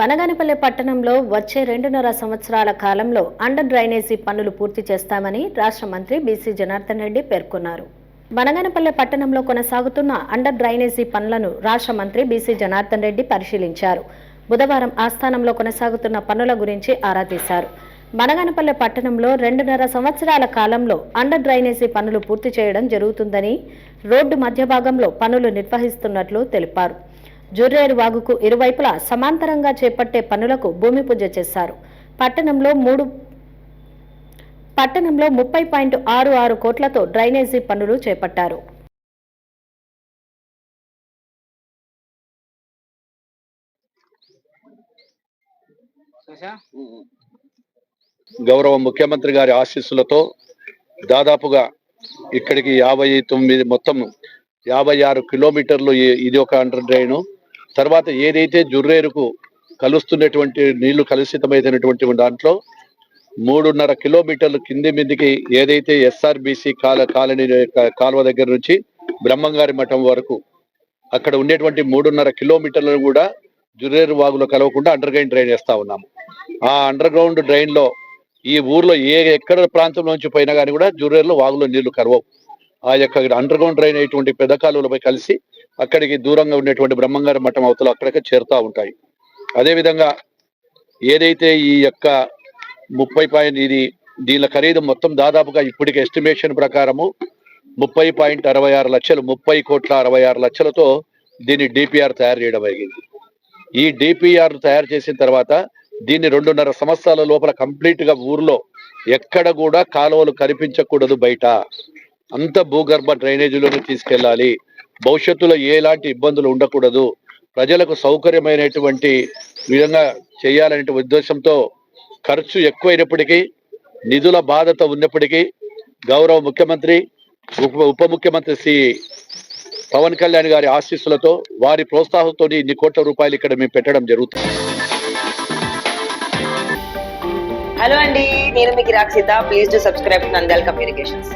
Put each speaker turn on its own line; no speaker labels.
బనగానపల్లె పట్టణంలో వచ్చే రెండున్నర సంవత్సరాల కాలంలో అండర్ డ్రైనేజీ పనులు పూర్తి చేస్తామని రాష్ట్ర మంత్రి బీసీ జనార్దన్ రెడ్డి పేర్కొన్నారు. బనగానపల్లె పట్టణంలో కొనసాగుతున్న అండర్ డ్రైనేజీ పనులను రాష్ట్ర మంత్రి బీసీ జనార్దన్ రెడ్డి పరిశీలించారు. బుధవారం ఆస్థానంలో కొనసాగుతున్న పనుల గురించి ఆరా తీశారు. బనగానపల్లె పట్టణంలో రెండున్నర సంవత్సరాల కాలంలో అండర్ డ్రైనేజీ పనులు పూర్తి చేయడం జరుగుతుందని రోడ్డు మధ్య భాగంలో పనులు నిర్వహిస్తున్నట్లు తెలిపారు. జుర్రేరు వాగుకు ఇరువైపులా సమాంతరంగా చేపట్టే పనులకు భూమి పూజ చేశారు. పట్టణంలో మూడు పట్టణంలో ముప్పై పాయింట్ ఆరు ఆరు కోట్లతో డ్రైనేజీ పనులు చేపట్టారు.
గౌరవ ముఖ్యమంత్రి గారి ఆశీస్సులతో దాదాపుగా ఇక్కడికి యాభై తొమ్మిది మొత్తం యాభై ఆరు కిలోమీటర్లు ఇది ఒక అండర్ డ్రైను. తర్వాత ఏదైతే జుర్రేరుకు కలుస్తున్నటువంటి నీళ్ళు కలుషితమైనటువంటి దాంట్లో మూడున్నర కిలోమీటర్లు కింది మీదికి ఏదైతే ఎస్ఆర్బిసి కాల కాలనీ యొక్క కాలువ దగ్గర నుంచి బ్రహ్మంగారి మఠం వరకు అక్కడ ఉండేటువంటి మూడున్నర కిలోమీటర్లను కూడా జుర్రేరు వాగులో కలవకుండా అండర్ గ్రౌండ్ డ్రైన్ వేస్తా ఉన్నాము. ఆ అండర్ గ్రౌండ్ డ్రైన్లో ఈ ఊర్లో ఏ ఎక్కడ ప్రాంతం నుంచి పోయినా కానీ కూడా జుర్రేరులో వాగులో నీళ్ళు కరవవు ఆ యొక్క అండర్ గ్రౌండ్ డ్రైన్ అయినటువంటి పెద్ద కాలువలపై కలిసి అక్కడికి దూరంగా ఉండేటువంటి బ్రహ్మంగారి మఠం అవతల అక్కడికి చేరుతూ ఉంటాయి. అదేవిధంగా ఏదైతే ఈ యొక్క ముప్పై పాయింట్ ఇది దీని ఖరీదు మొత్తం దాదాపుగా ఇప్పటికి ఎస్టిమేషన్ ప్రకారము ముప్పై పాయింట్ అరవై ఆరు లక్షలు ముప్పై కోట్ల అరవై ఆరు లక్షలతో దీన్ని డిపిఆర్ తయారు చేయడం జరిగింది. ఈ డిపిఆర్ తయారు చేసిన తర్వాత దీన్ని రెండున్నర సంవత్సరాల లోపల కంప్లీట్గా ఊర్లో ఎక్కడ కూడా కాలువలు కనిపించకూడదు బయట. అంత భూగర్భ డ్రైనేజీలోనే తీసుకెళ్ళాలి. భవిష్యత్తులో ఎలాంటి ఇబ్బందులు ఉండకూడదు. ప్రజలకు సౌకర్యమైనటువంటి విధంగా చేయాలనే ఉద్దేశంతో ఖర్చు ఎక్కువైనప్పటికీ నిధుల బాధత ఉన్నప్పటికీ గౌరవ ముఖ్యమంత్రి ఉప ఉప ముఖ్యమంత్రి శ్రీ పవన్ కళ్యాణ్ గారి ఆశీస్సులతో వారి ప్రోత్సాహంతో ఇన్ని కోట్ల రూపాయలు ఇక్కడ మేము పెట్టడం జరుగుతుంది.
హలో అండి నేను మీకు Rakshitha please to subscribe Nandal communications.